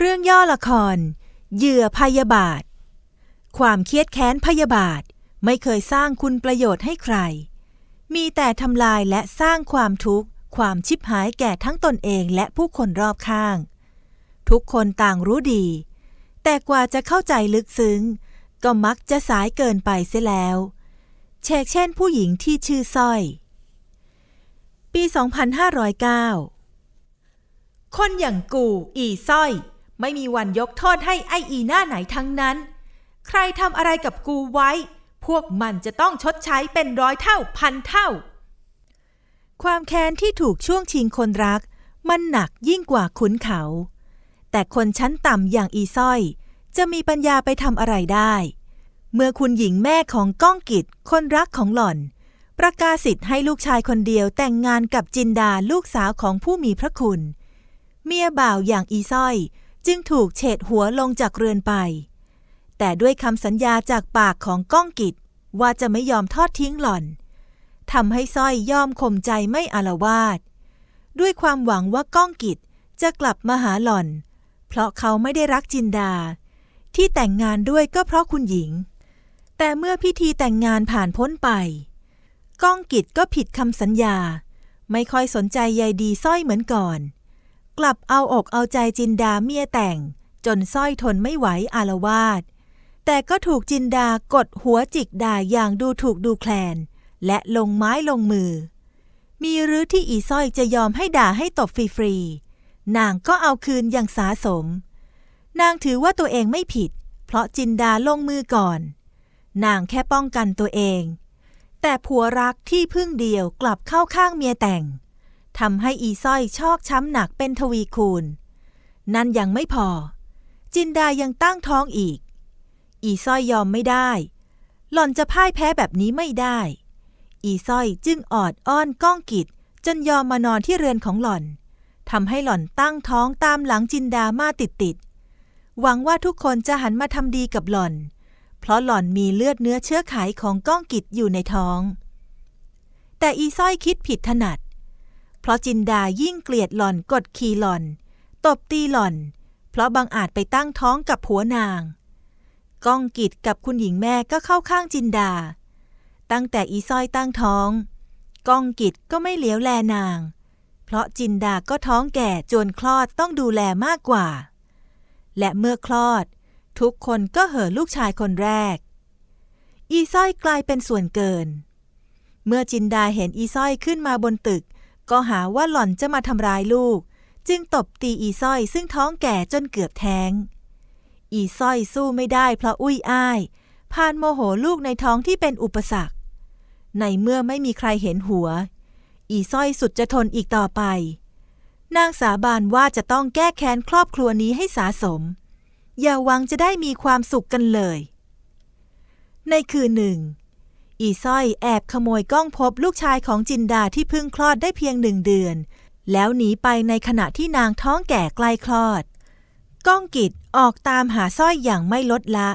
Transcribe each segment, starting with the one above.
เรื่องย่อละคร เหยื่อพยาบาท ความเครียดแค้นพยาบาทไม่เคยสร้างคุณประโยชน์ให้ใคร มีแต่ทำลายและสร้างความทุกข์ ความชิบหายแก่ทั้งตนเองและผู้คนรอบข้าง ทุกคนต่างรู้ดี แต่กว่าจะเข้าใจลึกซึ้ง ก็มักจะสายเกินไปเสียแล้วเชกเช่นผู้หญิงที่ชื่อสร้อย ปี 2509 คนอย่างกูอีสร้อย ไม่มีวันยกโทษให้ไออีหน้าไหนทั้งนั้น ใครทำอะไรกับกูไว้ พวกมันจะต้องชดใช้เป็นร้อยเท่าพันเท่า ความแค้นที่ถูกช่วงชิงคนรัก มันหนักยิ่งกว่าขุนเขา แต่คนชั้นต่ำอย่างอีสร้อย จะมีปัญญาไปทำอะไรได้ เมื่อคุณหญิงแม่ของก้องกิจคนรักของหล่อน ประกาศสิทธิ์ให้ลูกชายคนเดียวแต่งงานกับจินดาลูกสาวของผู้มีพระคุณ เมียบ่าวอย่างอีส้อย จึงถูกเฉดหัวลงจากเรือนไป แต่ด้วยคำสัญญาจากปากของก้องกิจว่าจะไม่ยอมทอดทิ้งหล่อนทำให้สร้อยยอมข่มใจไม่อาละวาดด้วยความหวังว่าก้องกิจจะกลับมาหาหล่อน เพราะเขาไม่ได้รักจินดา ที่แต่งงานด้วยก็เพราะคุณหญิง แต่เมื่อพิธีแต่งงานผ่านพ้นไป ก้องกิจก็ผิดคำสัญญา ไม่ค่อยสนใจใยดีสร้อยเหมือนก่อน กลับเอาอกเอาใจจินดาเมียแต่ง จนสร้อยทนไม่ไหวอาละวาดแต่ก็ถูกจินดากดหัวจิกด่าอย่างดูถูกดูแคลน และลงไม้ลงมือ มีหรือที่อีสร้อยจะยอมให้ด่าให้ตบฟรีๆนางก็เอาคืนอย่างสาสม นางถือว่าตัวเองไม่ผิด เพราะจินดาลงมือก่อน นางแค่ป้องกันตัวเอง แต่ผัวรักที่พึ่งเดียวกลับเข้าข้างเมียแต่ง ทำให้อีส้อยชอกช้ำหนักเป็นทวีคูณ นั่นยังไม่พอ จินดายังตั้งท้องอีก อีส้อยยอมไม่ได้ หล่อนจะพ่ายแพ้แบบนี้ไม่ได้ อีส้อยจึงออดอ้อนก้องกิจจนยอมมานอนที่เรือนของหล่อนทำให้หล่อนตั้งท้องตามหลังจินดามาติดติดๆหวังว่าทุกคนจะหันมาทำดีกับหล่อน เพราะหล่อนมีเลือดเนื้อเชื้อไขของก้องกิจอยู่ในท้อง แต่อีส้อยคิดผิดถนัด เพราะจินดายิ่งเกลียดหล่อนกดขี่หล่อน ตบตีหล่อน เพราะบางอาจไปตั้งท้องกับผัวนาง ก้องกิจกับคุณหญิงแม่ก็เข้าข้างจินดา ตั้งแต่อีส้อยตั้งท้อง ก้องกิจก็ไม่เหลียวแลนาง เพราะจินดาก็ท้องแก่จนคลอดต้องดูแลมากกว่า และเมื่อคลอด ทุกคนก็เห่อลูกชายคนแรก อีส้อยกลายเป็นส่วนเกินเมื่อจินดาเห็นอีส้อยขึ้นมาบนตึก ก็หาว่าหล่อนจะมาทำร้ายลูก จึงตบตีอีส้อยซึ่งท้องแก่จนเกือบแท้ง อีส้อยสู้ไม่ได้เพราะอุ้ยอ้ายพานโมโหลูกในท้องที่เป็นอุปสรรค ในเมื่อไม่มีใครเห็นหัว อีส้อยสุดจะทนอีกต่อไป นางสาบานว่าจะต้องแก้แค้นครอบครัวนี้ให้สาสม อย่าหวังจะได้มีความสุขกันเลย ในคืนหนึ่ง อีส้อยแอบขโมยกล้องพบลูกชายของจินดาที่เพิ่งคลอดได้เพียงหนึ่งเดือน แล้วหนีไปในขณะที่นางท้องแก่ใกล้คลอด ก้องกิจออกตามหาสร้อยอย่างไม่ลดละ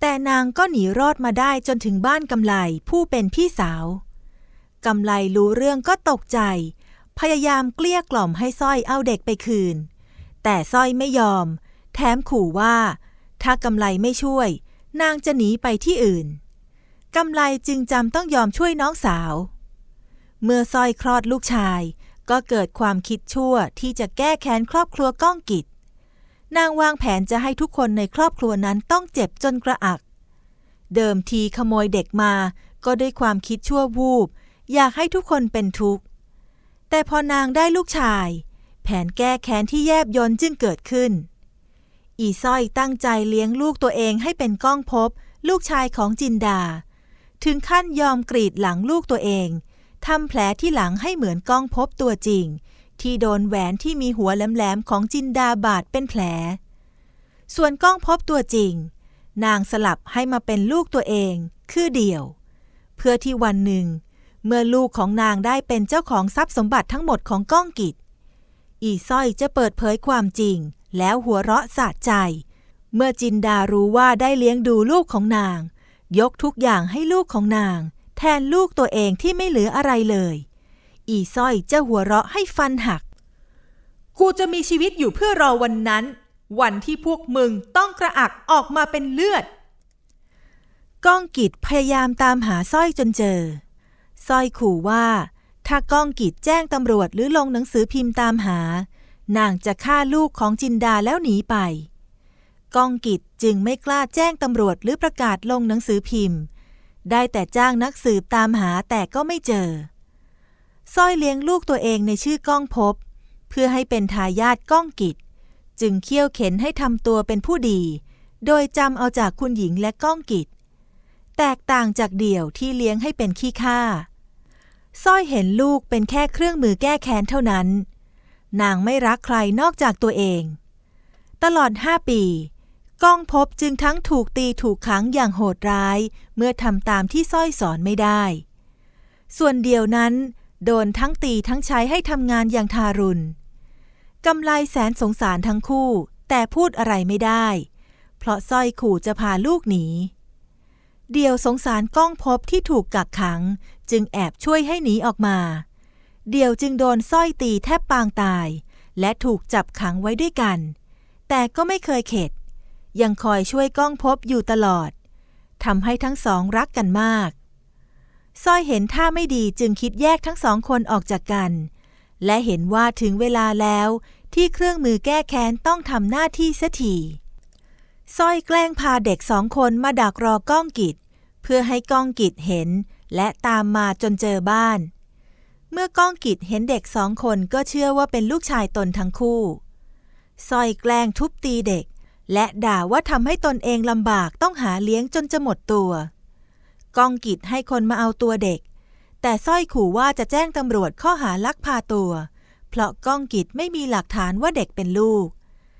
แต่นางก็หนีรอดมาได้จนถึงบ้านกำไลผู้เป็นพี่สาวกำไลรู้เรื่องก็ตกใจ พยายามเกลี้ยกล่อมให้สร้อยเอาเด็กไปคืน แต่สร้อยไม่ยอม แถมขู่ว่า ถ้ากำไลไม่ช่วย นางจะหนีไปที่อื่น กำไลจึงจำต้องยอมช่วยน้องสาว เมื่อสร้อยคลอดลูกชาย ก็เกิดความคิดชั่วที่จะแก้แค้นครอบครัวก้องกิจ นางวางแผนจะให้ทุกคนในครอบครัวนั้นต้องเจ็บจนกระอัก เดิมทีขโมยเด็กมาก็ด้วยความคิดชั่ววูบ อยากให้ทุกคนเป็นทุกข์ แต่พอนางได้ลูกชาย แผนแก้แค้นที่แยบยนจึงเกิดขึ้น อีส้อยตั้งใจเลี้ยงลูกตัวเองให้เป็นก้องพบลูกชายของจินดา ถึงขั้นยอมกรีดหลังลูกตัวเองทำแผลที่หลังให้เหมือนก้องพบตัวจริง ที่โดนแหวนที่มีหัวแหลมๆของจินดาบาดเป็นแผล ส่วนก้องพบตัวจริง นางสลับให้มาเป็นลูกตัวเอง คือเดี่ยว เพื่อที่วันหนึ่ง เมื่อลูกของนางได้เป็นเจ้าของทรัพย์สมบัติทั้งหมดของก้องกิจ อีส้อยจะเปิดเผยความจริง แล้วหัวเราะสะใจ เมื่อจินดารู้ว่าได้เลี้ยงดูลูกของนาง ยกทุกอย่างให้ลูกของนาง แทนลูกตัวเองที่ไม่เหลืออะไรเลย อีส้อยจะหัวเราะให้ฟันหัก กูจะมีชีวิตอยู่เพื่อรอวันนั้น วันที่พวกมึงต้องกระอักออกมาเป็นเลือด ก้องกิจพยายามตามหาสร้อยจนเจอสร้อยขู่ว่า ถ้าก้องกิจแจ้งตำรวจหรือลงหนังสือพิมพ์ตามหา นางจะฆ่าลูกของจินดาแล้วหนีไป ก้องกิจจึงไม่กล้าแจ้งตำรวจหรือประกาศลงหนังสือพิมพ์ ได้แต่จ้างนักสืบตามหาแต่ก็ไม่เจอสร้อยเลี้ยงลูกตัวเองในชื่อก้องพบ เพื่อให้เป็นทายาทก้องกิจ จึงเคี่ยวเข็นให้ทำตัวเป็นผู้ดี โดยจำเอาจากคุณหญิงและก้องกิจ แตกต่างจากเดี่ยวที่เลี้ยงให้เป็นขี้ข้าสร้อยเห็นลูกเป็นแค่เครื่องมือแก้แค้นเท่านั้น นางไม่รักใครนอกจากตัวเอง ตลอดห้าปี ก้องพบจึงทั้งถูกตีถูกขังอย่างโหดร้าย เมื่อทำตามที่สร้อยสอนไม่ได้ ส่วนเดียวนั้น โดนทั้งตีทั้งใช้ให้ทำงานอย่างทารุณกำไลแสนสงสารทั้งคู่ แต่พูดอะไรไม่ได้ เพราะสร้อยขู่จะพาลูกหนี เดียวสงสารก้องพบที่ถูกกักขัง จึงแอบช่วยให้หนีออกมา เดียวจึงโดนสร้อยตีแทบปางตาย และถูกจับขังไว้ด้วยกัน แต่ก็ไม่เคยเข็ด ยังคอยช่วยก้องพบอยู่ตลอดทำให้ทั้งสองรักกันมากสร้อยเห็นท่าไม่ดีจึงคิดแยกทั้งสองคนออกจากกัน และเห็นว่าถึงเวลาแล้วที่เครื่องมือแก้แค้นต้องทำหน้าที่เสียทีสร้อยแกล้งพาเด็กสองคนมาดักรอก้องกิจ เพื่อให้ก้องกิจเห็นและตามมาจนเจอบ้าน เมื่อก้องกิจเห็นเด็กสองคนก็เชื่อว่าเป็นลูกชายตนทั้งคู่สร้อยแกล้งทุบตีเด็ก และด่าว่าทำให้ตนเองลำบากต้องหาเลี้ยงจนจะหมดตัว กองกิจให้คนมาเอาตัวเด็ก แต่สร้อยขู่ว่าจะแจ้งตำรวจข้อหาลักพาตัว เพราะก้องกิจไม่มีหลักฐานว่าเด็กเป็นลูก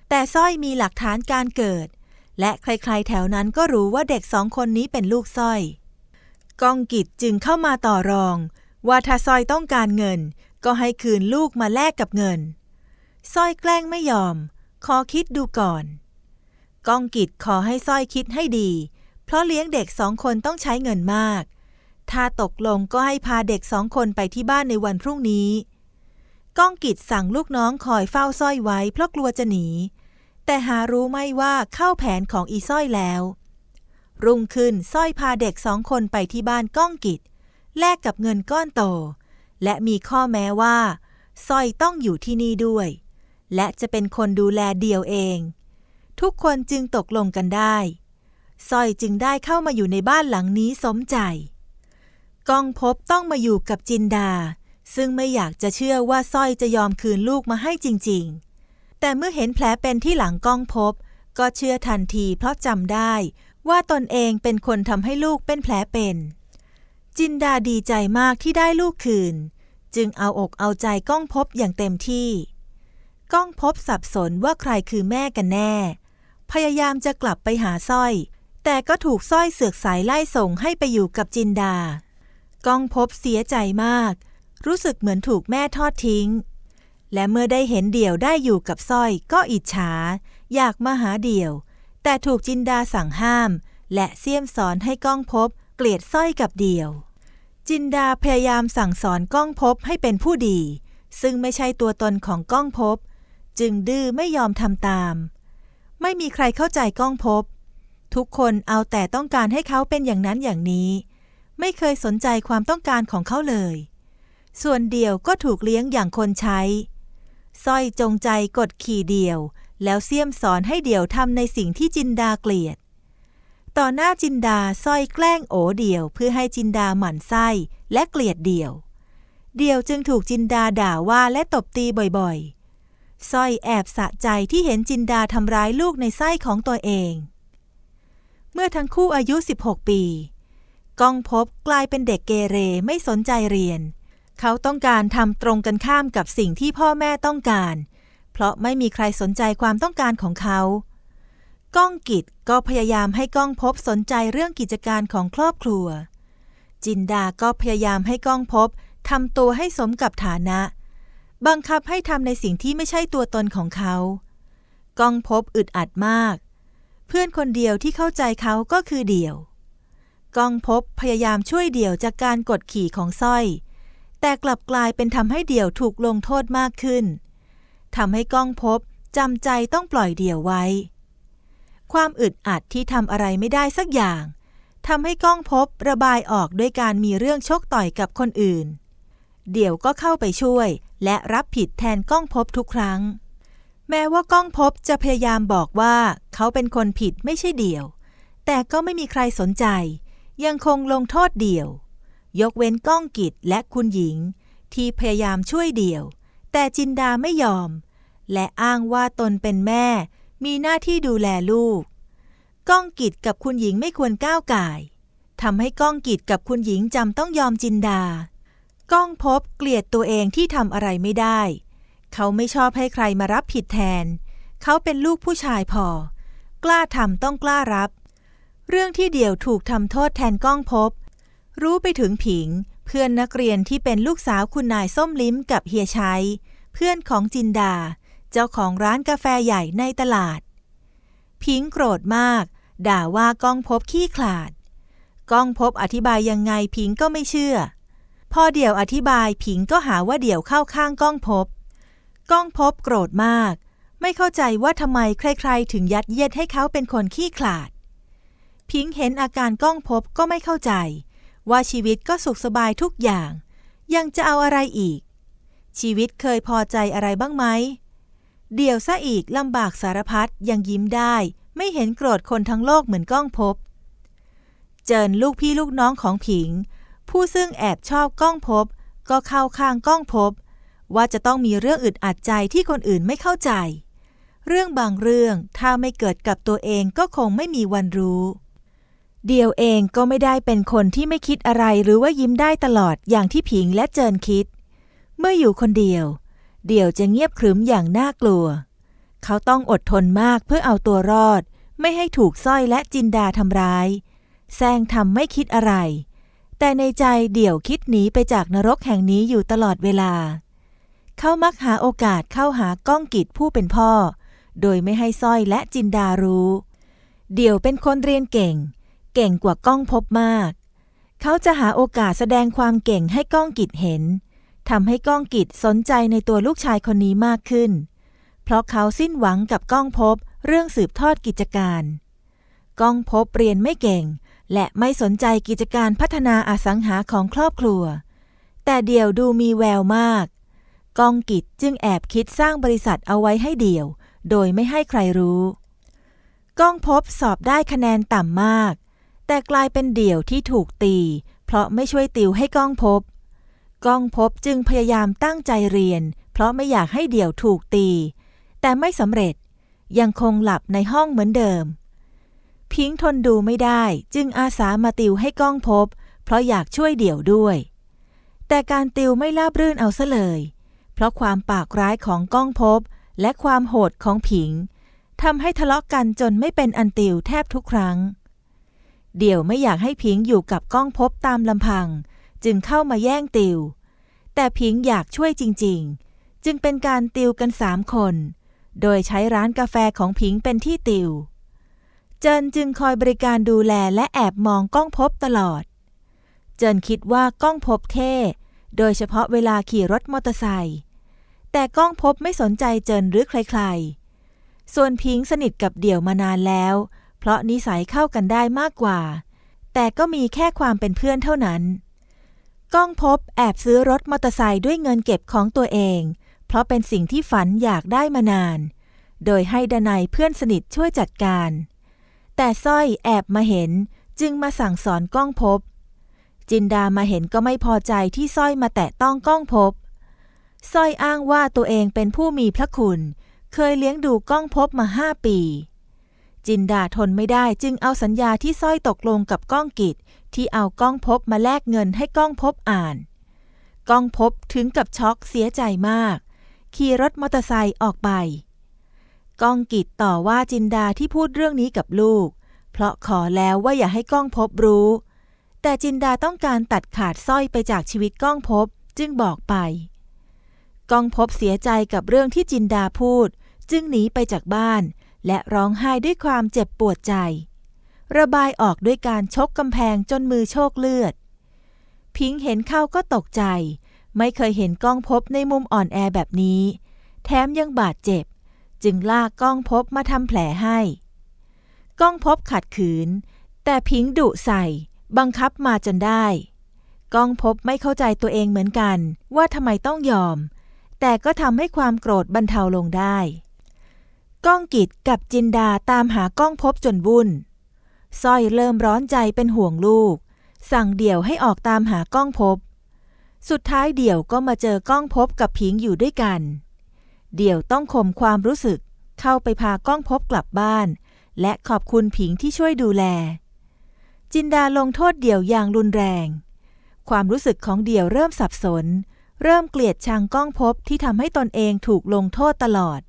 แต่สร้อยมีหลักฐานการเกิด และใครๆแถวนั้นก็รู้ว่าเด็กสองคนนี้เป็นลูกสร้อยก้องกิจจึงเข้ามาต่อรอง ว่าถ้าสร้อยต้องการเงิน ก็ให้คืนลูกมาแลกกับเงินสร้อยแกล้งไม่ยอม ขอคิดดูก่อน ก้องกิจขอให้สร้อยคิดให้ดี เพราะเลี้ยงเด็กสองคนต้องใช้เงินมาก ถ้าตกลงก็ให้พาเด็กสองคนไปที่บ้านในวันพรุ่งนี้ ก้องกิจสั่งลูกน้องคอยเฝ้าสร้อยไว้เพราะกลัวจะหนี แต่หารู้ไม่ว่าเข้าแผนของอีสร้อยแล้ว รุ่งขึ้นสร้อยพาเด็กสองคนไปที่บ้านก้องกิจแลกกับเงินก้อนโต และมีข้อแม้ว่าสร้อยต้องอยู่ที่นี่ด้วย และจะเป็นคนดูแลเดียวเอง ทุกคนจึงตกลงกันได้สร้อยจึงได้เข้ามาอยู่ในบ้านหลังนี้สมใจก้องพบต้องมาอยู่กับจินดา ซึ่งไม่อยากจะเชื่อว่าสร้อยจะยอมคืนลูกมาให้จริง ๆ แต่เมื่อเห็นแผลเป็นที่หลังก้องพบ ก็เชื่อทันทีเพราะจำได้ว่าตนเองเป็นคนทำให้ลูกเป็นแผลเป็น จินดาดีใจมากที่ได้ลูกคืน จึงเอาอกเอาใจก้องพบอย่างเต็มที่ ก้องพบสับสนว่าใครคือแม่กันแน่ พยายามจะกลับไปหาสร้อย แต่ก็ถูกสร้อยเสือกสายไล่ส่งให้ไปอยู่กับจินดา ก้องพบเสียใจมาก รู้สึกเหมือนถูกแม่ทอดทิ้ง และเมื่อได้เห็นเดี่ยวได้อยู่กับสร้อยก็อิจฉา อยากมาหาเดี่ยว แต่ถูกจินดาสั่งห้าม และเสี่ยมสอนให้ก้องพบเกลียดสร้อยกับเดี่ยว จินดาพยายามสั่งสอนก้องพบให้เป็นผู้ดี ซึ่งไม่ใช่ตัวตนของก้องพบ จึงดื้อไม่ยอมทำตาม ไม่มีใครเข้าใจก้องพบ ทุกคนเอาแต่ต้องการให้เขาเป็นอย่างนั้นอย่างนี้ ไม่เคยสนใจความต้องการของเขาเลย ส่วนเดียวก็ถูกเลี้ยงอย่างคนใช้สร้อยจงใจกดขี่เดียว แล้วเสี่ยมสอนให้เดี่ยวทำในสิ่งที่จินดาเกลียด ต่อหน้าจินดาสร้อยแกล้งโอเดี่ยวเพื่อให้จินดาหมั่นไส้และเกลียดเดี่ยว เดี่ยวจึงถูกจินดาด่าว่าและตบตีบ่อยๆ สร้อยแอบสะใจที่เห็นจินดาทำร้ายลูกในไส้ของตัวเอง เมื่อทั้งคู่อายุ 16 ปี ก้องพบกลายเป็นเด็กเกเรไม่สนใจเรียน เขาต้องการทำตรงกันข้ามกับสิ่งที่พ่อแม่ต้องการ เพราะไม่มีใครสนใจความต้องการของเขา ก้องกิจก็พยายามให้ก้องพบสนใจเรื่องกิจการของครอบครัว จินดาก็พยายามให้ก้องพบทำตัวให้สมกับฐานะ บังคับให้ทำในสิ่งที่ไม่ใช่ตัวตนของเขา กองพบอึดอัดมาก เพื่อนคนเดียวที่เข้าใจเขาก็คือเดี่ยว กองพบพยายามช่วยเดี่ยวจากการกดขี่ของสร้อย แต่กลับกลายเป็นทำให้เดี่ยวถูกลงโทษมากขึ้นทำให้กองพบจำใจต้องปล่อยเดี่ยวไว้ ความอึดอัดที่ทำอะไรไม่ได้สักอย่างทำให้ก้องพบระบายออกด้วยการมีเรื่องชกต่อยกับคนอื่น เดี่ยวก็เข้าไปช่วย และรับผิดแทนก้องพบทุกครั้ง แม้ว่าก้องพบจะพยายามบอกว่าเขาเป็นคนผิดไม่ใช่เดี่ยว แต่ก็ไม่มีใครสนใจ ยังคงลงโทษเดี่ยว ยกเว้นก้องกิจและคุณหญิง ที่พยายามช่วยเดี่ยว แต่จินดาไม่ยอม และอ้างว่าตนเป็นแม่ มีหน้าที่ดูแลลูก ก้องกิจกับคุณหญิงไม่ควรก้าวไก่ายทำให้ก้องกิจกับคุณหญิงจำต้องยอมจินดา ก้องพบเกลียดตัวเองที่ทำอะไรไม่ได้ เขาไม่ชอบให้ใครมารับผิดแทน เขาเป็นลูกผู้ชายพอ กล้าทำต้องกล้ารับ เรื่องที่เดี่ยวถูกทำโทษแทนก้องพบ รู้ไปถึงผิง เพื่อนนักเรียนที่เป็นลูกสาวคุณนายส้มลิ้มกับเฮียชัย เพื่อนของจินดา เจ้าของร้านกาแฟใหญ่ในตลาดพิงโกรธมาก ด่าว่าก้องพบขี้ขลาด ก้องพบอธิบายยังไงพิงก็ไม่เชื่อ พอเดี่ยวอธิบายผิงก็หาว่าเดี่ยวเข้าข้างก้องพบ ก้องพบโกรธมาก ไม่เข้าใจว่าทำไมใครๆ ถึงยัดเยียดให้เขาเป็นคนขี้ขลาด พิงเห็นอาการก้องพบก็ไม่เข้าใจ ว่าชีวิตก็สุขสบายทุกอย่าง ยังจะเอาอะไรอีก ชีวิตเคยพอใจอะไรบ้างไหม เดี่ยวซะอีกลำบากสารพัดยังยิ้มได้ ไม่เห็นโกรธคนทั้งโลกเหมือนก้องพบ เจินลูกพี่ลูกน้องของผิง ผู้ซึ่งแอบชอบก้องพบ ก็เข้าข้างก้องพบ ว่าจะต้องมีเรื่องอึดอัดใจที่คนอื่นไม่เข้าใจ เรื่องบางเรื่องถ้าไม่เกิดกับตัวเองก็คงไม่มีวันรู้ เดียวเองก็ไม่ได้เป็นคนที่ไม่คิดอะไรหรือว่ายิ้มได้ตลอดอย่างที่ผิงและเจินคิด เมื่ออยู่คนเดียว เดี่ยวจะเงียบขรึมอย่างน่ากลัว เขาต้องอดทนมากเพื่อเอาตัวรอด ไม่ให้ถูกสร้อยและจินดาทำร้ายแซงทำไม่คิดอะไร แต่ในใจเดี่ยวคิดหนีไปจากนรกแห่งนี้อยู่ตลอดเวลา เขามักหาโอกาสเข้าหาก้องกิจผู้เป็นพ่อ โดยไม่ให้สร้อยและจินดารู้ เดี่ยวเป็นคนเรียนเก่ง เก่งกว่าก้องพบมาก เขาจะหาโอกาสแสดงความเก่งให้ก้องกิจเห็นทำให้ก้องกิจสนใจในตัวลูกชายคนนี้มากขึ้น เพราะเขาสิ้นหวังกับก้องพบเรื่องสืบทอดกิจการ ก้องพบเรียนไม่เก่ง และไม่สนใจกิจการพัฒนาอสังหาของครอบครัว แต่เดี่ยวดูมีแววมากก้องกิจจึงแอบคิดสร้างบริษัทเอาไว้ให้เดี่ยว โดยไม่ให้ใครรู้ก้องพบสอบได้คะแนนต่ำมาก แต่กลายเป็นเดี่ยวที่ถูกตี เพราะไม่ช่วยติวให้ก้องพบ ก้องพบจึงพยายามตั้งใจเรียน เพราะไม่อยากให้เดี่ยวถูกตี แต่ไม่สำเร็จยังคงหลับในห้องเหมือนเดิม พิงค์ทนดูไม่ได้จึงอาสามาติวให้ก้องพบ เพราะอยากช่วยเดี่ยวด้วย แต่การติวไม่ราบรื่นเอาซะเลย เพราะความปากร้ายของก้องพบ และความโหดของผิงทำให้ทะเลาะกันจนไม่เป็นอันติวแทบทุกครั้ง เดี่ยวไม่อยากให้พิงค์อยู่กับก้องพบตามลำพัง จึงเข้ามาแย่งติว แต่พิงค์อยากช่วยจริง ๆ จึงเป็นการติวกันสามคน โดยใช้ร้านกาแฟของพิงค์เป็นที่ติว เจินจึงคอยบริการดูแลและแอบมองก้องพบตลอด เจินคิดว่าก้องพบเท่ โดยเฉพาะเวลาขี่รถมอเตอร์ไซค์แต่ก้องพบไม่สนใจเจินหรือใครๆ ส่วนพิงสนิทกับเดี่ยวมานานแล้ว เพราะนิสัยเข้ากันได้มากกว่า แต่ก็มีแค่ความเป็นเพื่อนเท่านั้น ก้องพบแอบซื้อรถมอเตอร์ไซค์ด้วยเงินเก็บของตัวเอง เพราะเป็นสิ่งที่ฝันอยากได้มานาน โดยให้ดนัยเพื่อนสนิทช่วยจัดการ แต่สร้อยแอบมาเห็นจึงมาสั่งสอนก้องพบ จินดามาเห็นก็ไม่พอใจที่สร้อยมาแตะต้องก้องพบสร้อยอ้างว่าตัวเองเป็นผู้มีพระคุณ เคยเลี้ยงดูก้องพบมาห้าปี จินดาทนไม่ได้จึงเอาสัญญาที่สร้อยตกลงกับก้องกิจที่เอาก้องพบมาแลกเงินให้ก้องพบอ่าน ก้องพบถึงกับช็อกเสียใจมาก ขี่รถมอเตอร์ไซค์ออกไป ก้องกิจต่อว่าจินดาที่พูดเรื่องนี้กับลูก เพราะขอแล้วว่าอย่าให้ก้องพบรู้ แต่จินดาต้องการตัดขาดสร้อยไปจากชีวิตก้องพบจึงบอกไป ก้องพบเสียใจกับเรื่องที่จินดาพูด จึงหนีไปจากบ้าน และร้องไห้ด้วยความเจ็บปวดใจ ระบายออกด้วยการชกกำแพงจนมือโชกเลือด พิงค์เห็นเข้าก็ตกใจ ไม่เคยเห็นก้องพบในมุมอ่อนแอแบบนี้ แถมยังบาดเจ็บ จึงลากก้องพบมาทำแผลให้ ก้องพบขัดขืน แต่พิงดุใส่ บังคับมาจนได้ ก้องพบไม่เข้าใจตัวเองเหมือนกันว่าทำไมต้องยอม แต่ก็ทำให้ความโกรธบรรเทาลงได้ ก้องกิจกับจินดาตามหาก้องพบจนวุ่นสร้อยเริ่มร้อนใจเป็นห่วงลูก สั่งเดี่ยวให้ออกตามหาก้องพบ สุดท้ายเดี่ยวก็มาเจอก้องพบกับผิงอยู่ด้วยกัน เดี่ยวต้องข่มความรู้สึก เข้าไปพาก้องพบกลับบ้าน และขอบคุณผิงที่ช่วยดูแล จินดาลงโทษเดี่ยวอย่างรุนแรง ความรู้สึกของเดี่ยวเริ่มสับสน เริ่มเกลียดชังก้องพบที่ทำให้ตนเองถูกลงโทษตลอด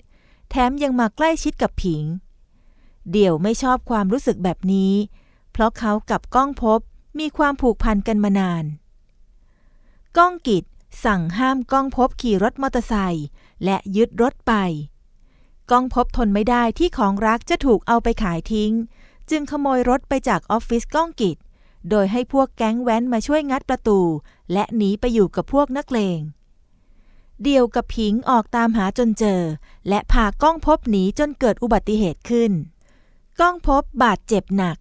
แถมยังมาใกล้ชิดกับผิง เดี่ยวไม่ชอบความรู้สึกแบบนี้ เพราะเขากับก้องพบมีความผูกพันกันมานาน ก้องกิจสั่งห้ามก้องพบขี่รถมอเตอร์ไซค์ และยึดรถไป ก้องพบทนไม่ได้ที่ของรักจะถูกเอาไปขายทิ้ง จึงขโมยรถไปจากออฟฟิศก้องกิจ โดยให้พวกแก๊งแว้นมาช่วยงัดประตู และหนีไปอยู่กับพวกนักเลง เดียวกับผิงออกตามหาจนเจอ และพาก้องพบหนีจนเกิดอุบัติเหตุขึ้น ก้องพบบาดเจ็บหนัก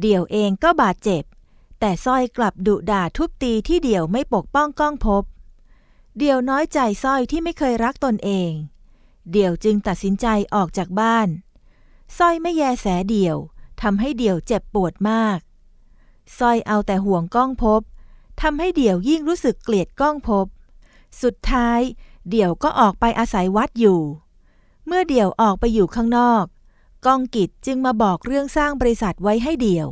เดี่ยวเองก็บาดเจ็บ แต่สร้อยกลับดุด่าทุบตีที่เดี่ยวไม่ปกป้องก้องพบ เดี่ยวน้อยใจสร้อยที่ไม่เคยรักตนเอง เดี่ยวจึงตัดสินใจออกจากบ้านสร้อยไม่แยแสเดี่ยวทำให้เดี่ยวเจ็บปวดมากสร้อยเอาแต่ห่วงก้องพบทำให้เดี่ยวยิ่งรู้สึกเกลียดก้องพบ สุดท้าย เดี่ยวก็ออกไปอาศัยวัดอยู่ เมื่อเดี่ยวออกไปอยู่ข้างนอก ก้องกิจจึงมาบอกเรื่องสร้างบริษัทไว้ให้เดี่ยว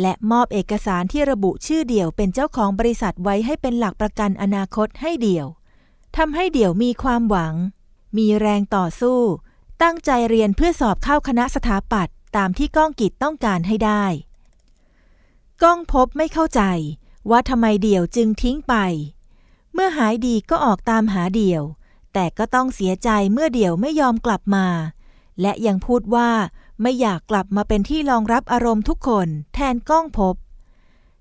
และมอบเอกสารที่ระบุชื่อเดี่ยวเป็นเจ้าของบริษัทไว้ให้เป็นหลักประกันอนาคตให้เดี่ยว ทำให้เดี่ยวมีความหวัง มีแรงต่อสู้ ตั้งใจเรียนเพื่อสอบเข้าคณะสถาปัตย์ตามที่ก้องกิจต้องการให้ได้ ก้องพบไม่เข้าใจ ว่าทำไมเดี่ยวจึงทิ้งไป เมื่อหายดีก็ออกตามหาเดี่ยว แต่ก็ต้องเสียใจเมื่อเดี่ยวไม่ยอมกลับมา และยังพูดว่าไม่อยากกลับมาเป็นที่รองรับอารมณ์ทุกคนแทนก้องพบ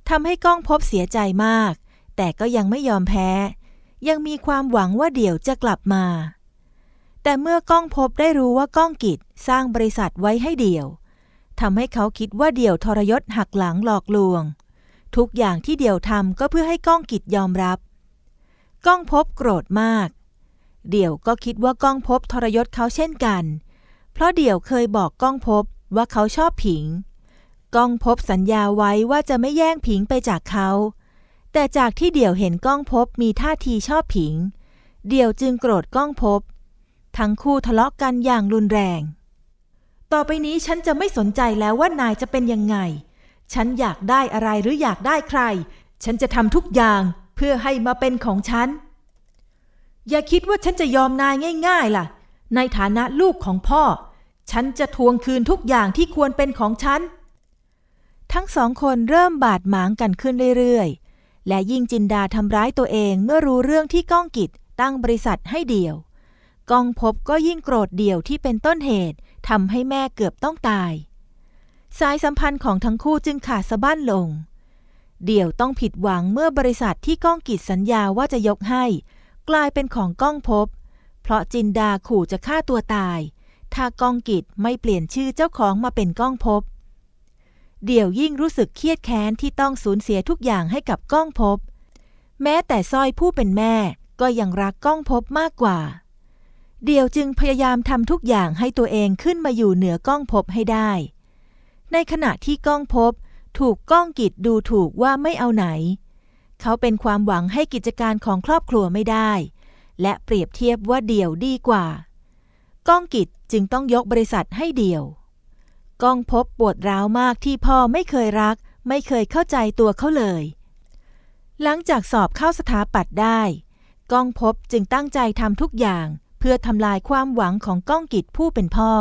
ทำให้ก้องพบเสียใจมาก แต่ก็ยังไม่ยอมแพ้ ยังมีความหวังว่าเดี่ยวจะกลับมา แต่เมื่อก้องพบได้รู้ว่าก้องกิจสร้างบริษัทไว้ให้เดี่ยวทำให้เขาคิดว่าเดี่ยวทรยศหักหลังหลอกลวง ทุกอย่างที่เดี่ยวทำก็เพื่อให้ก้องกิจยอมรับ ก้องพบโกรธมาก เดี่ยวก็คิดว่าก้องพบทรยศเขาเช่นกัน เพราะเดี่ยวเคยบอกก้องพบว่าเขาชอบผิง ก้องพบสัญญาไว้ว่าจะไม่แย่งผิงไปจากเขา แต่จากที่เดี่ยวเห็นก้องพบมีท่าทีชอบผิง เดี่ยวจึงโกรธก้องพบ ทั้งคู่ทะเลาะกันอย่างรุนแรง ต่อไปนี้ฉันจะไม่สนใจแล้วว่านายจะเป็นยังไง ฉันอยากได้อะไรหรืออยากได้ใคร ฉันจะทำทุกอย่างเพื่อให้มาเป็นของฉัน อย่าคิดว่าฉันจะยอมนายง่าย ๆ ล่ะ ในฐานะลูกของพ่อ ฉันจะทวงคืนทุกอย่างที่ควรเป็นของฉัน ทั้งสองคนเริ่มบาดหมางกันขึ้นเรื่อยๆ และยิ่งจินดาทำร้ายตัวเองเมื่อรู้เรื่องที่ก้องกิจตั้งบริษัทให้เดี่ยว ก้องพบก็ยิ่งโกรธเดี่ยวที่เป็นต้นเหตุทำให้แม่เกือบต้องตาย สายสัมพันธ์ของทั้งคู่จึงขาดสะบั้นลง เดี่ยวต้องผิดหวังเมื่อบริษัทที่ก้องกิจสัญญาว่าจะยกให้ กลายเป็นของก้องพบ เพราะจินดาขู่จะฆ่าตัวตาย ถ้าก้องกิจไม่เปลี่ยนชื่อเจ้าของมาเป็นก้องพบ เดี่ยวยิ่งรู้สึกเครียดแค้นที่ต้องสูญเสียทุกอย่างให้กับก้องพบ แม้แต่สร้อยผู้เป็นแม่ก็ยังรักก้องพบมากกว่า เดี่ยวจึงพยายามทำทุกอย่างให้ตัวเองขึ้นมาอยู่เหนือก้องพบให้ได้ ในขณะที่ก้องพบถูกก้องกิจดูถูกว่าไม่เอาไหน เขาเป็นความหวังให้กิจการของครอบครัวไม่ได้ และเปรียบเทียบว่าเดี่ยวดีกว่า ก้องกิจจึงต้องยกบริษัทให้เดี่ยว ก้องพบปวดร้าวมากที่พ่อไม่เคยรัก ไม่เคยเข้าใจตัวเขาเลย หลังจากสอบเข้าสถาปัตย์ได้ ก้องพบจึงตั้งใจทำทุกอย่าง เพื่อทำลายความหวังของก้องกิจผู้เป็นพ่อ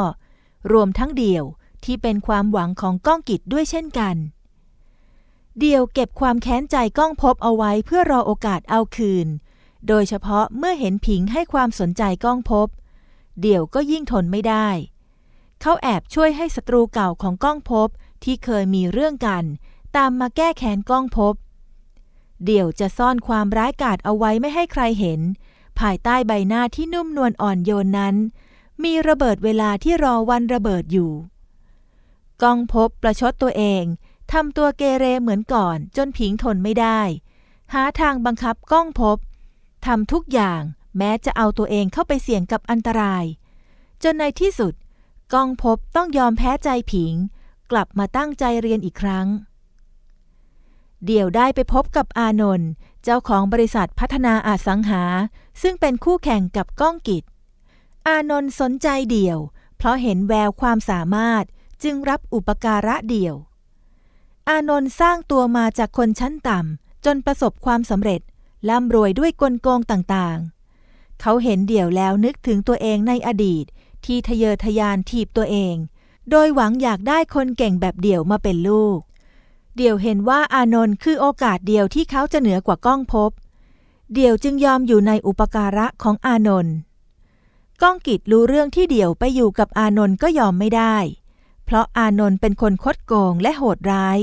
รวมทั้งเดี่ยวที่เป็นความหวังของก้องกิจด้วยเช่นกัน เดี่ยวเก็บความแค้นใจก้องพบเอาไว้เพื่อรอโอกาสเอาคืน โดยเฉพาะเมื่อเห็นผิงให้ความสนใจก้องพบ เดี่ยวก็ยิ่งทนไม่ได้ เขาแอบช่วยให้ศัตรูเก่าของก้องพบที่เคยมีเรื่องกัน ตามมาแก้แค้นก้องพบ เดี่ยวจะซ่อนความร้ายกาจเอาไว้ไม่ให้ใครเห็น ภายใต้ใบหน้าที่นุ่มนวลอ่อนโยนนั้น มีระเบิดเวลาที่รอวันระเบิดอยู่ก้องพบประชดตัวเองทำตัวเกเรเหมือนก่อนจนผิงทนไม่ได้ หาทางบังคับก้องพบทำทุกอย่างแม้จะเอาตัวเองเข้าไปเสี่ยงกับอันตราย จนในที่สุด กองพบต้องยอมแพ้ใจผิง กลับมาตั้งใจเรียนอีกครั้ง เดี่ยวได้ไปพบกับอานนท์เจ้าของบริษัทพัฒนาอาสังหา ซึ่งเป็นคู่แข่งกับก้องกิจ อานนท์สนใจเดี่ยว เพราะเห็นแววความสามารถจึงรับอุปการะเดี่ยว อานนท์สร้างตัวมาจากคนชั้นต่ำจนประสบความสำเร็จร่ำรวยด้วยกลโกงต่างๆ เขาเห็นเดี่ยวแล้วนึกถึงตัวเองในอดีต ที่ทะเยอทะยานถีบตัวเอง โดยหวังอยากได้คนเก่งแบบเดี่ยวมาเป็นลูก เดี่ยวเห็นว่าอานนท์คือโอกาสเดียวที่เขาจะเหนือกว่าก้องพบ เดี่ยวจึงยอมอยู่ในอุปการะของอานนท์ก้องกิจรู้เรื่องที่เดี่ยวไปอยู่กับอานนท์ก็ยอมไม่ได้ เพราะอานนท์เป็นคนคดโกงและโหดร้าย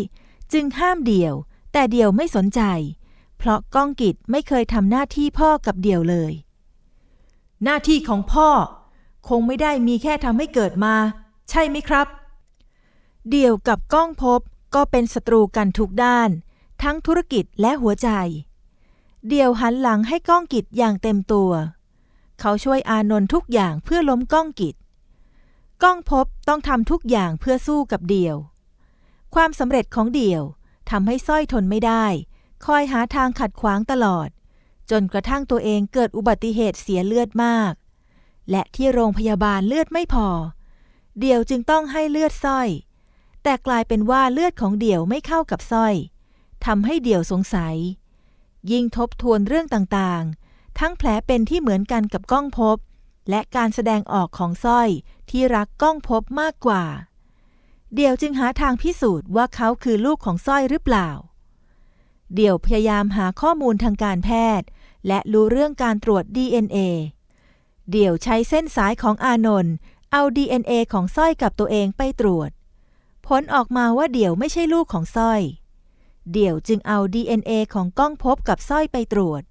จึงห้ามเดี่ยว แต่เดี่ยวไม่สนใจ เพราะก้องกิจไม่เคยทำหน้าที่พ่อกับเดี่ยวเลย หน้าที่ของพ่อ คงไม่ได้มีแค่ทำให้เกิดมา ใช่ไหมครับ เดี่ยวกับก้องพบก็เป็นศัตรูกันทุกด้าน ทั้งธุรกิจและหัวใจ เดี่ยวหันหลังให้ก้องกิจอย่างเต็มตัว เขาช่วยอานนท์ทุกอย่างเพื่อล้มก้องกิจ ก้องพบต้องทำทุกอย่างเพื่อสู้กับเดี่ยว ความสำเร็จของเดี่ยวทำให้สร้อยทนไม่ได้ คอยหาทางขัดขวางตลอด จนกระทั่งตัวเองเกิดอุบัติเหตุเสียเลือดมาก และที่โรงพยาบาลเลือดไม่พอ เดี่ยวจึงต้องให้เลือดสร้อย แต่กลายเป็นว่าเลือดของเดี่ยวไม่เข้ากับสร้อยทำให้เดี่ยวสงสัย ยิ่งทบทวนเรื่องต่างๆ ทั้งแผลเป็นที่เหมือนกันกับก้องพบ และการแสดงออกของสร้อยที่รักก้องพบมากกว่า เดี่ยวจึงหาทางพิสูจน์ว่าเขาคือลูกของสร้อยหรือเปล่า เดี่ยวพยายามหาข้อมูลทางการแพทย์ และรู้เรื่องการตรวจ DNA เเดี่ยวใช้เส้นสายของอานนท์เอา DNA ของสร้อยกับตัวเองไปตรวจ ผลออกมาว่าเดี่ยวไม่ใช่ลูกของสร้อย เดี่ยวจึงเอา DNA ของก้องพบกับสร้อยไปตรวจ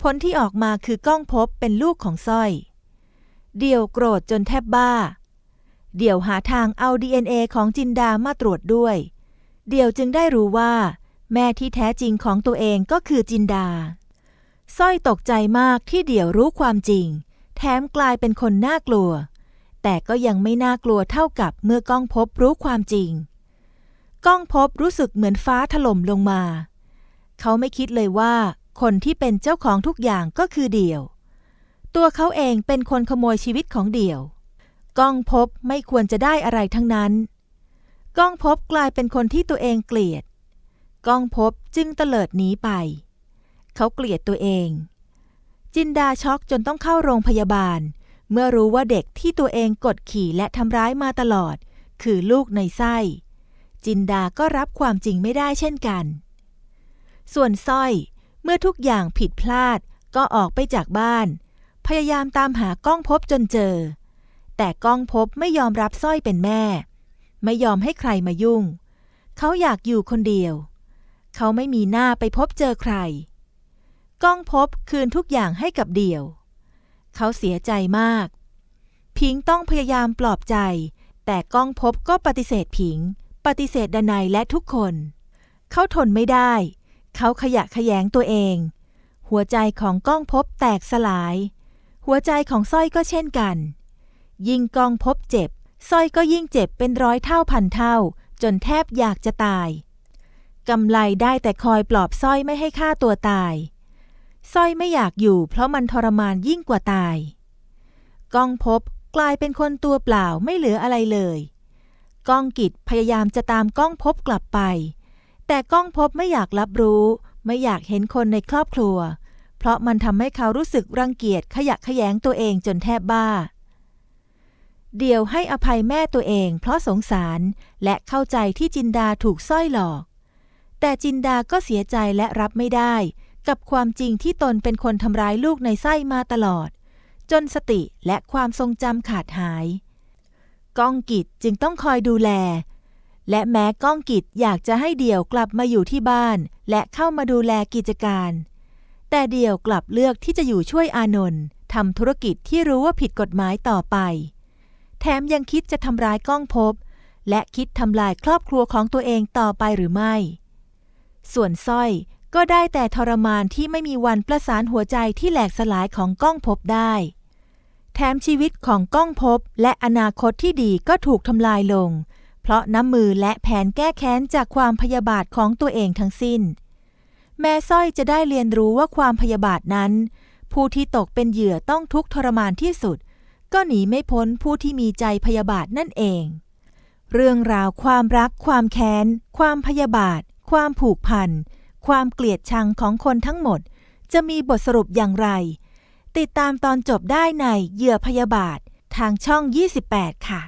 ผลที่ออกมาคือก้องพบเป็นลูกของสร้อย เดี่ยวโกรธจนแทบบ้า เดี่ยวหาทางเอา DNA ของจินดามาตรวจด้วย เดี่ยวจึงได้รู้ว่า แม่ที่แท้จริงของตัวเองก็คือจินดาสร้อยตกใจมากที่เดี่ยวรู้ความจริง แถมกลายเป็นคนน่ากลัว แต่ก็ยังไม่น่ากลัวเท่ากับเมื่อก้องพบรู้ความจริง ก้องพบรู้สึกเหมือนฟ้าถล่มลงมา เขาไม่คิดเลยว่า คนที่เป็นเจ้าของทุกอย่างก็คือเดี่ยว ตัวเขาเองเป็นคนขโมยชีวิตของเดี่ยว ก้องพบไม่ควรจะได้อะไรทั้งนั้น ก้องพบกลายเป็นคนที่ตัวเองเกลียด ก้องพบจึงเตลิดหนีไป เขาเกลียดตัวเอง จินดาช็อกจนต้องเข้าโรงพยาบาล เมื่อรู้ว่าเด็กที่ตัวเองกดขี่และทำร้ายมาตลอด คือลูกในไส้ จินดาก็รับความจริงไม่ได้เช่นกัน ส่วนสร้อยเมื่อทุกอย่างผิดพลาดก็ออกไปจากบ้าน พยายามตามหาก้องพบจนเจอ แต่ก้องพบไม่ยอมรับสร้อยเป็นแม่ ไม่ยอมให้ใครมายุ่ง เขาอยากอยู่คนเดียว เขาไม่มีหน้าไปพบเจอใคร ก้องพบคืนทุกอย่างให้กับเดี่ยว เขาเสียใจมาก พิงต้องพยายามปลอบใจ แต่ก้องพบก็ปฏิเสธพิง ปฏิเสธดนัยและทุกคน เขาทนไม่ได้ เขาขยะแขยงตัวเอง หัวใจของก้องพบแตกสลาย หัวใจของสร้อยก็เช่นกัน ยิ่งก้องพบเจ็บสร้อยก็ยิ่งเจ็บเป็นร้อยเท่าพันเท่า จนแทบอยากจะตายกำไลได้แต่คอยปลอบสร้อยไม่ให้ฆ่าตัวตาย สร้อยไม่อยากอยู่เพราะมันทรมานยิ่งกว่าตาย ก้องพบกลายเป็นคนตัวเปล่าไม่เหลืออะไรเลย ก้องกิจพยายามจะตามก้องพบกลับไป แต่ก้องพบไม่อยากรับรู้ ไม่อยากเห็นคนในครอบครัว เพราะมันทำให้เขารู้สึกรังเกียจขยะขยงตัวเองจนแทบบ้า เดียวให้อภัยแม่ตัวเอง เพราะสงสารและเข้าใจที่จินดาถูกสร้อยหลอก แต่จินดาก็เสียใจและรับไม่ได้ กับความจริงที่ตนเป็นคนทำร้ายลูกในไส้มาตลอด จนสติและความทรงจำขาดหาย ก้องกิจจึงต้องคอยดูแล และแม้ก้องกิจอยากจะให้เดี่ยวกลับมาอยู่ที่บ้าน และเข้ามาดูแลกิจการ แต่เดี่ยวกลับเลือกที่จะอยู่ช่วยอานนท์ทำธุรกิจที่รู้ว่าผิดกฎหมายต่อไป แถมยังคิดจะทำร้ายก้องภพบ และคิดทำลายครอบครัวของตัวเองต่อไปหรือไม่ ส่วนสร้อย ก็ได้แต่ทรมานที่ไม่มีวันประสานหัวใจที่แหลกสลายของก้องพบได้ แถมชีวิตของก้องพบและอนาคตที่ดีก็ถูกทำลายลง เพราะน้ำมือและแผนแก้แค้นจากความพยาบาทของตัวเองทั้งสิ้น แม่สร้อยจะได้เรียนรู้ว่าความพยาบาทนั้น ผู้ที่ตกเป็นเหยื่อต้องทุกข์ทรมานที่สุด ก็หนีไม่พ้นผู้ที่มีใจพยาบาทนั่นเอง เรื่องราวความรัก ความแค้น ความพยาบาท ความผูกพัน ความเกลียดชังของคนทั้งหมด จะมีบทสรุปอย่างไร ติดตามตอนจบได้ในเหยื่อพยาบาท ทางช่อง 28 ค่ะ